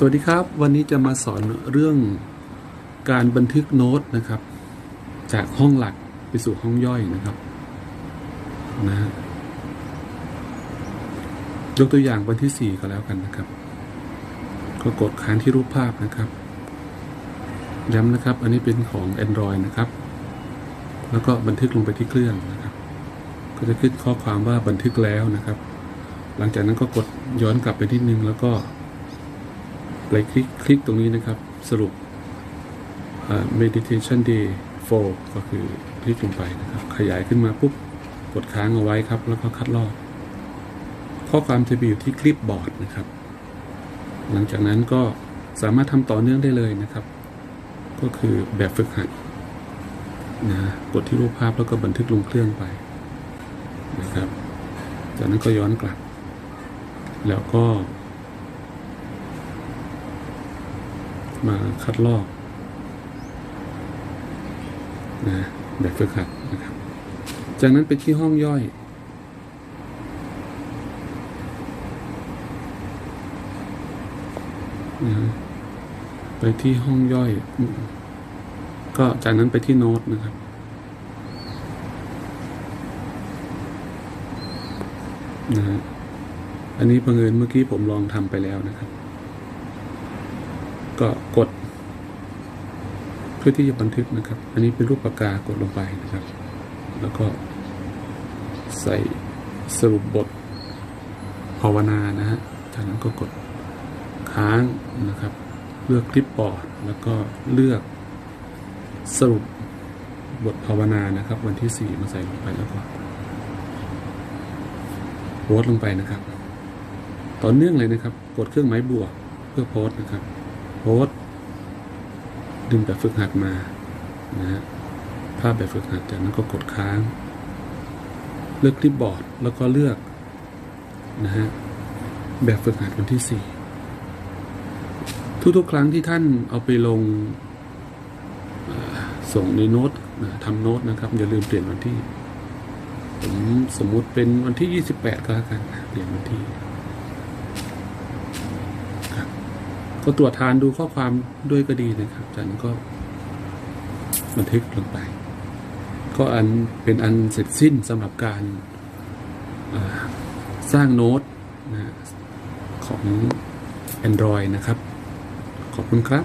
สวัสดีครับ วันนี้จะมาสอนเรื่องการบันทึกโน้ตนะครับ จากห้องหลักไปสู่ห้องย่อยนะครับนะฮะยกตัวอย่างวันที่ 4 ก็แล้วกันนะครับ ก็กดค้างที่รูปภาพนะครับ ย้ำนะครับ อันนี้เป็นของ Android นะครับ แล้วก็บันทึกลงไปที่เครื่องนะครับ ก็จะขึ้นข้อความว่าบันทึกแล้วนะครับ หลังจากนั้นก็กดย้อนกลับไปที่นึงแล้วก็ ไปคลิกคลิกตรงนี้นะครับ สรุป meditation day 4 ก็คือคลิกลงไปนะครับ ขยายขึ้นมาปุ๊บ กดค้างเอาไว้ครับ แล้วก็คัดลอก ข้อความจะไปอยู่ที่คลิปบอร์ดนะครับ หลังจากนั้นก็สามารถทำต่อเนื่องได้เลยนะครับ ก็คือแบบฝึกหัดนะกดที่รูปภาพแล้วก็บันทึกลงเครื่องไปนะครับ จากนั้นก็ย้อนกลับ แล้วก็ มาคัดลอกนะแบบฝึกหัดนะครับ จากนั้นไปที่ห้องย่อยนะไปที่ห้องย่อย ก็จากนั้นไปที่โน้ตนะครับนะฮะอันนี้บังเอิญเมื่อกี้ผมลองทำไปแล้วนะครับ ก็กด เพื่อที่จะบันทึกนะครับ อันนี้เป็นรูปปากกากดลงไปนะครับ แล้วก็ใส่สรุปบทภาวนานะฮะ จากนั้นก็กดค้างนะครับ เลือกคลิปบอร์ดแล้วก็เลือกสรุปบทภาวนานะครับ วันที่สี่มาใส่ลงไปแล้วก็โพสต์ลงไปนะครับ ต่อเนื่องเลยนะครับ กดเครื่องหมายบวกเพื่อโพสต์นะครับ โพสดึงแบบฝึกหัดมานะฮะภาพแบบฝึกหัดจากนั้นก็กดค้าง เลือกคลิปบอร์ดแล้วก็เลือกนะฮะแบบฝึกหัดวันที่สี่ทุกๆ ครั้งที่ท่านเอาไปลงส่งในโน้ตนะทำโน้ตนะครับ อย่าลืมเปลี่ยนวันที่ ผมสมมุติเป็นวันที่ 28 ก็แล้วกันเปลี่ยนวันที่ ก็ตรวจทานดูข้อความด้วยก็ดีนะครับจากนั้นก็บันทึกลงไป ก็อันเป็นอันเสร็จสิ้นสำหรับการสร้างโน้ตนะของ Android นะครับ ขอบคุณครับ